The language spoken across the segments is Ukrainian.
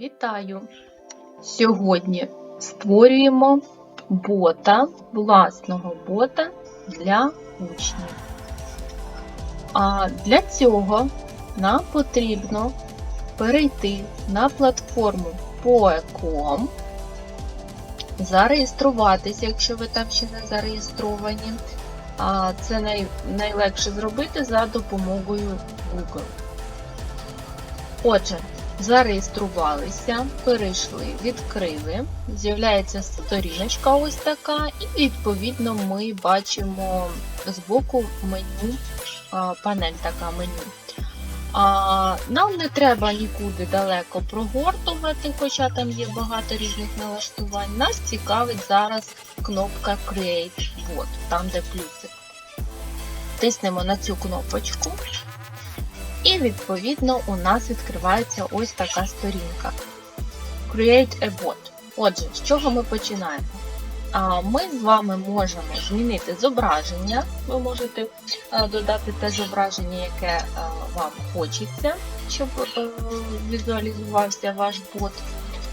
Вітаю! Сьогодні створюємо бота, власного бота для учнів. А для цього нам потрібно перейти на платформу Poe.com, зареєструватися, якщо ви там ще не зареєстровані. Це най, найлегше зробити за допомогою Google. Отже, зареєструвалися, перейшли, відкрили. З'являється сторіночка ось така, і відповідно ми бачимо збоку меню, панель така меню. Нам не треба нікуди далеко прогортувати, хоча там є багато різних налаштувань. Нас цікавить зараз кнопка Create Bot, там де плюсик. Тиснемо на цю кнопочку. І відповідно у нас відкривається ось така сторінка. Create a bot. Отже, з чого ми починаємо? Ми з вами можемо змінити зображення. Ви можете додати те зображення, яке вам хочеться, щоб е, візуалізувався ваш бот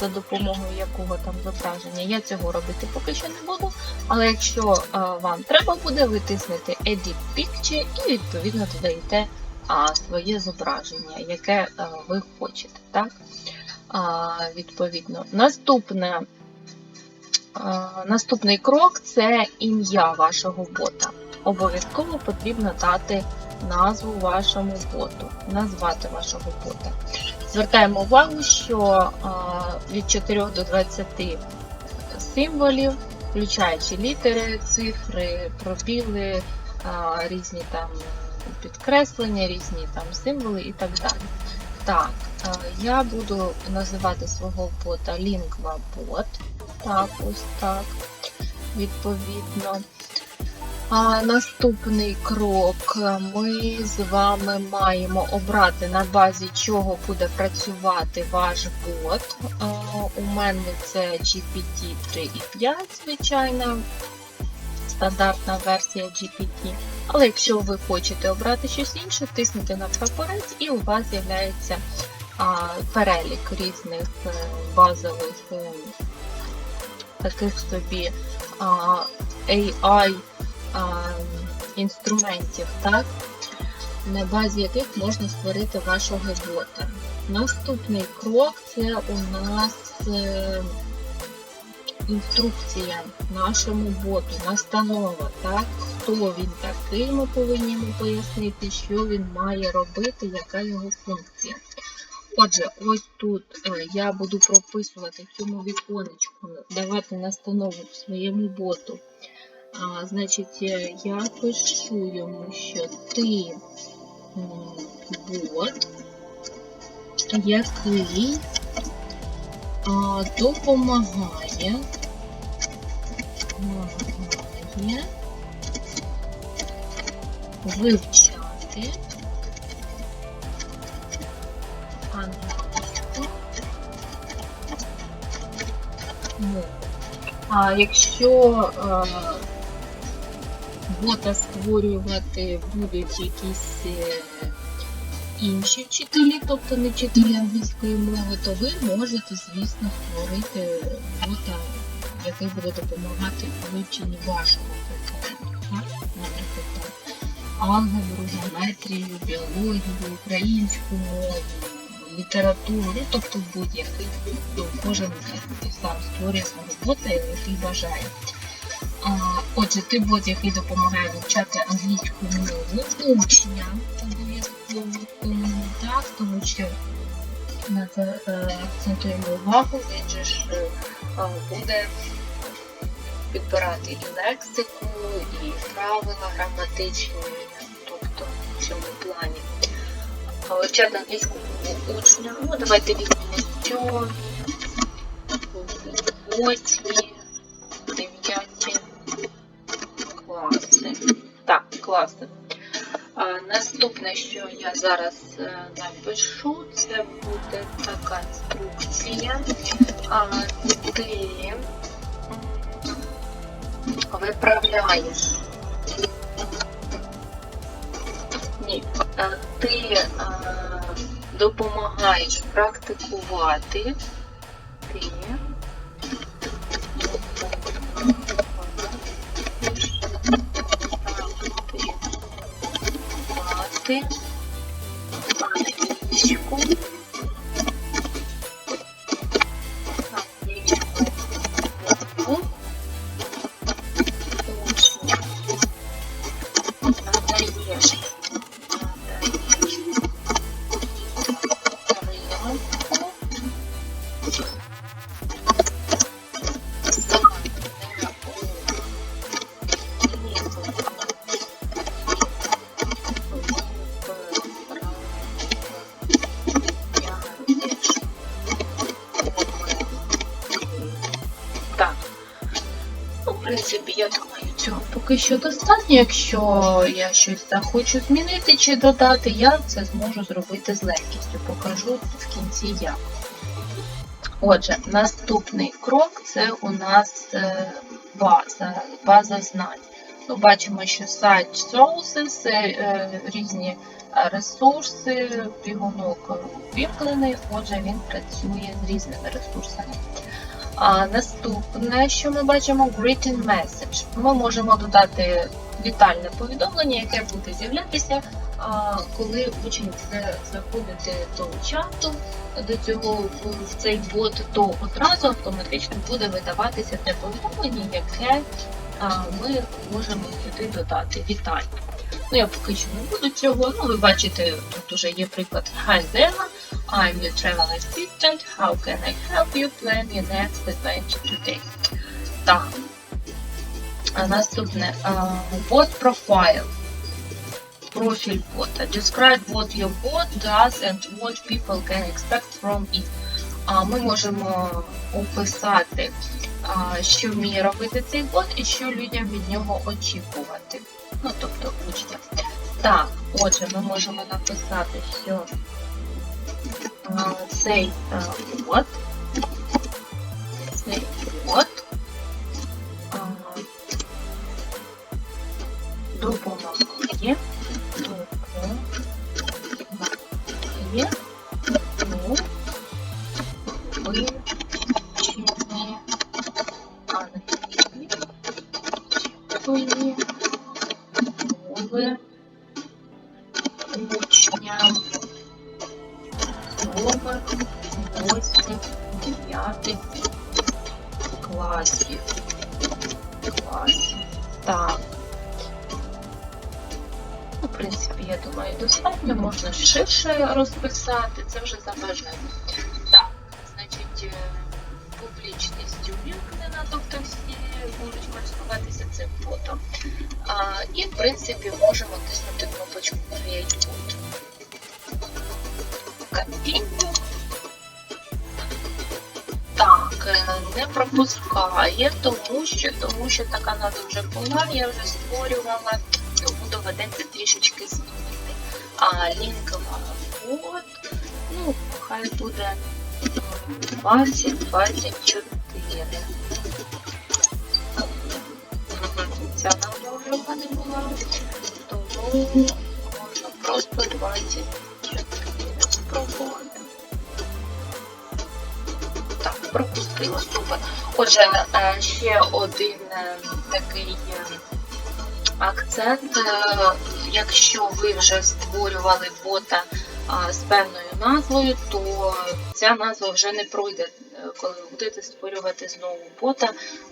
за допомогою якого там зображення. Я цього робити поки що не буду. Але якщо вам треба буде, ви тиснете Edit Picture і відповідно додаєте а, своє зображення, яке ви хочете. Так? Відповідно. Наступне, наступний крок це ім'я вашого бота. Обов'язково потрібно дати назву вашому боту, назвати вашого бота. Звертаємо увагу, що від 4 до 20 символів, включаючи літери, цифри, пробіли, різні там підкреслення, різні там символи і так далі. Так, е, я буду називати свого бота Lingua Bot. Так, ось так. Відповідно. А наступний крок ми з вами маємо обрати на базі чого буде працювати ваш бот. У мене це GPT 3.5, звичайно, стандартна версія GPT. Але якщо ви хочете обрати щось інше, тиснете на прапорець і у вас з'являється перелік різних е, базових е, таких собі AI інструментів, так? на базі яких можна створити вашого бота. Наступний крок це у нас е, інструкція нашому боту, настанова, так? хто він такий, ми повинні йому пояснити, що він має робити, яка його функція. Отже, ось тут е, я буду прописувати цьому віконечку, давати настанову своєму боту. А, Значить, е, я пишу йому, що ти бот, який а, допомагає, допомагає. Вивчати. Англійську. Мову. А якщо е, бота створювати будуть якісь е, інші вчителі, тобто не вчителі англійської мови, то ви можете, звісно, створити бота, який буде допомагати у вивченні вашого. Наприклад, алгебру, геометрію, біологію, українську мову, літературу, ну, тобто будь-який. То Кожен сам створює свого бота, який бажає. Отже, ти бот, який допомагає вивчати англійську мову учням тому що на це е, акцентуємо увагу, він же ж е, е, буде підбирати і лексику, і правила граматичні, тобто в цьому плані. А Вивчати англійську мову учням, ну давайте візьмемо восьмі, дев'яті класи. Так, класи. Наступне, що я зараз е, напишу, це буде така інструкція. Ти виправляєш. Ні, е, ти е, допомагаєш практикувати. Ти практикувати принципі, я думаю, цього поки що достатньо. Якщо я щось захочу змінити чи додати, я це зможу зробити з легкістю. Покажу в кінці як. Отже, наступний крок це у нас е, база, база знань. Ми бачимо, що сайт Sources, е, різні е, ресурси, бігунок ввімкнений, отже, він працює з різними ресурсами. А наступне, що ми бачимо, written message. Ми можемо додати вітальне повідомлення, яке буде з'являтися, коли учень буде заходити до чату, до цього в цей бот, то одразу автоматично буде видаватися те повідомлення, яке ми можемо сюди додати. Вітання. Ну, я поки що не буду цього. Ну, ви бачите, тут уже є приклад Hi there, I'm your travel assistant. How can I help you plan your next adventure today? Так. А наступне а, bot profile. Профіль бота. Describe what your bot does and what people can expect from it. А ми можемо описати, що вміє робити цей бот і що людям від нього очікувати. Ну, тобто учням. Так, отже, ми можемо написати, що а, цей а, бот, цей бот а, допомагає, допомагає Так. Ну, В принципі, я думаю, достатньо, можна ширше розписати, це вже за бажанням. Так, значить, е, публічність увімкнена, тобто всі можуть користуватися цим фото. А, і, в принципі, можемо тиснути кнопочку Create Code. Continue. Не пропускає, тому що, тому що така назва вже була, я вже створювала, тому доведеться трішечки змінити. А лінкова код, ну, хай буде 2024. Ця назва вже мене була, тому можна просто 24 спробувати. Так, пропустила, супер. Отже, е, ще один е, такий е, акцент. Якщо ви вже створювали бота з певною назвою, то ця назва вже не пройде, коли ви будете створювати знову бота,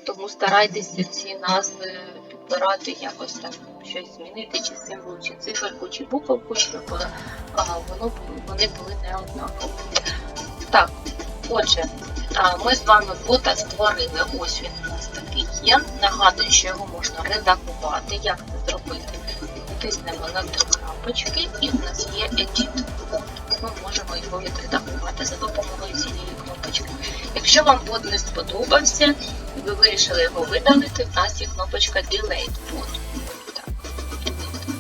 тому старайтеся ці назви підбирати якось там щось змінити, чи символ, чи циферку, чи буковку, щоб воно, вони були не однакові. Так, отже, ми з вами бота створили. Ось він у нас такий є. Нагадую, що його можна редагувати. Як це зробити? Тиснемо на три крапочки і в нас є Edit. Ми можемо його відредагувати за допомогою цієї кнопочки. Якщо вам бот не сподобався, і ви вирішили його видалити, в нас є кнопочка Delete Bot. Так, Delete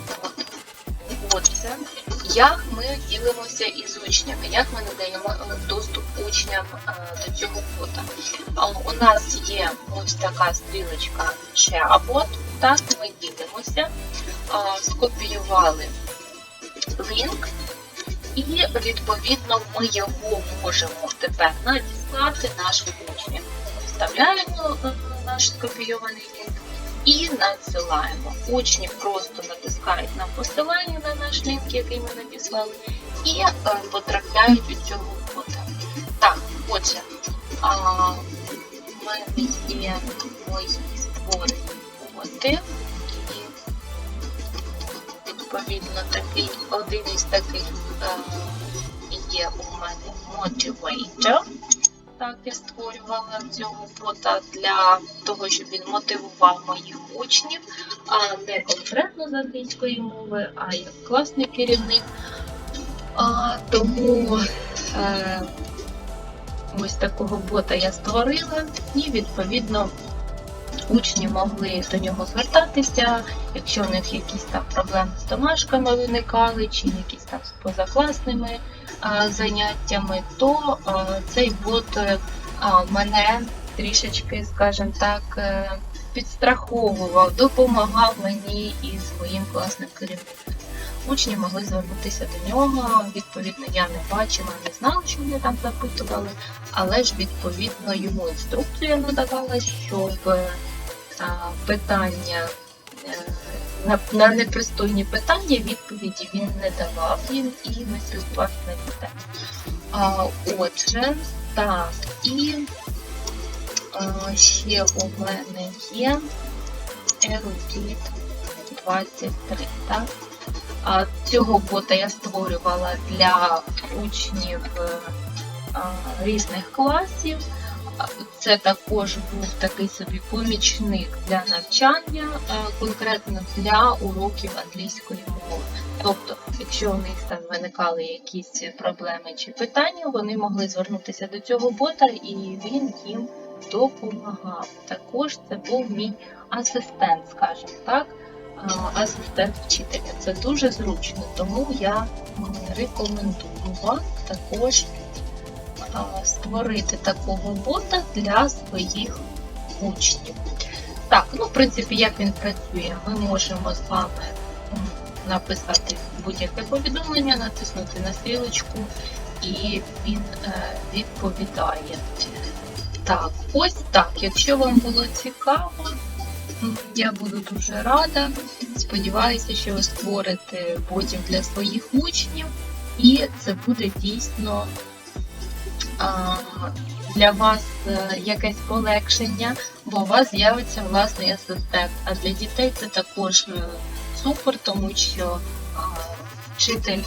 Bot. Як ми ділимося із учнями, як ми надаємо е, доступ учням е, до цього. А У нас є ось така стрілочка чабот, так ми ділимося, скопіювали лінк І відповідно ми його можемо тепер надіслати нашим учням. Вставляємо е, наш скопійований лінк і надсилаємо. Учні просто натискають на посилання на наш лінк, який ми надіслали, і е, потрапляють від цього бота. Так, отже, в мене є мої створені. І відповідно такий один із таких е, є у мене Motivator. Так, я створювала цього бота для того, щоб він мотивував моїх учнів, а не конкретно з англійської мови, а як класний керівник. А, тому е, ось такого бота я створила, і відповідно учні могли до нього звертатися, якщо в них якісь там проблеми з домашками виникали, чи якісь там з позакласними заняттями, то цей бот е, мене трішечки, скажімо так, е, підстраховував, допомагав мені і своїм класним керівником. Учні могли звернутися до нього. Відповідно, я не бачила, не знала, що вони там запитували, але ж відповідно йому інструкцію надавала, щоб е, питання е, на, непристойні питання відповіді він не давав їм і не спілкувався на. А, отже, так, і а, ще у мене є ерудіт 23, так? Цього бота я створювала для учнів е, різних класів. Це також був такий собі помічник для навчання, е, конкретно для уроків англійської мови. Тобто, якщо у них там виникали якісь проблеми чи питання, вони могли звернутися до цього бота, і він їм допомагав. Також це був мій асистент, скажімо так, асистент вчителя. Це дуже зручно, тому я рекомендую вам також створити такого бота для своїх учнів. Так, ну, в принципі, як він працює, ми можемо з вами написати будь-яке повідомлення, натиснути на стрілочку, і він е, відповідає. Так, ось так. Якщо вам було цікаво, я буду дуже рада. Сподіваюся, що ви створите ботів для своїх учнів, і це буде дійсно а, для вас е, якесь полегшення, бо у вас з'явиться власний асистент. А для дітей це також е, супер, тому що а, вчитель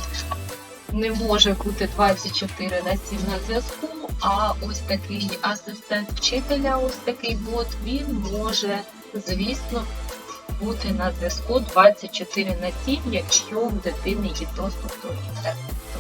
не може бути 24 на 7 на зв'язку, а ось такий асистент вчителя, ось такий бот, він може, звісно, бути на зв'язку 24 на 7, якщо у дитини є доступ до інтернету.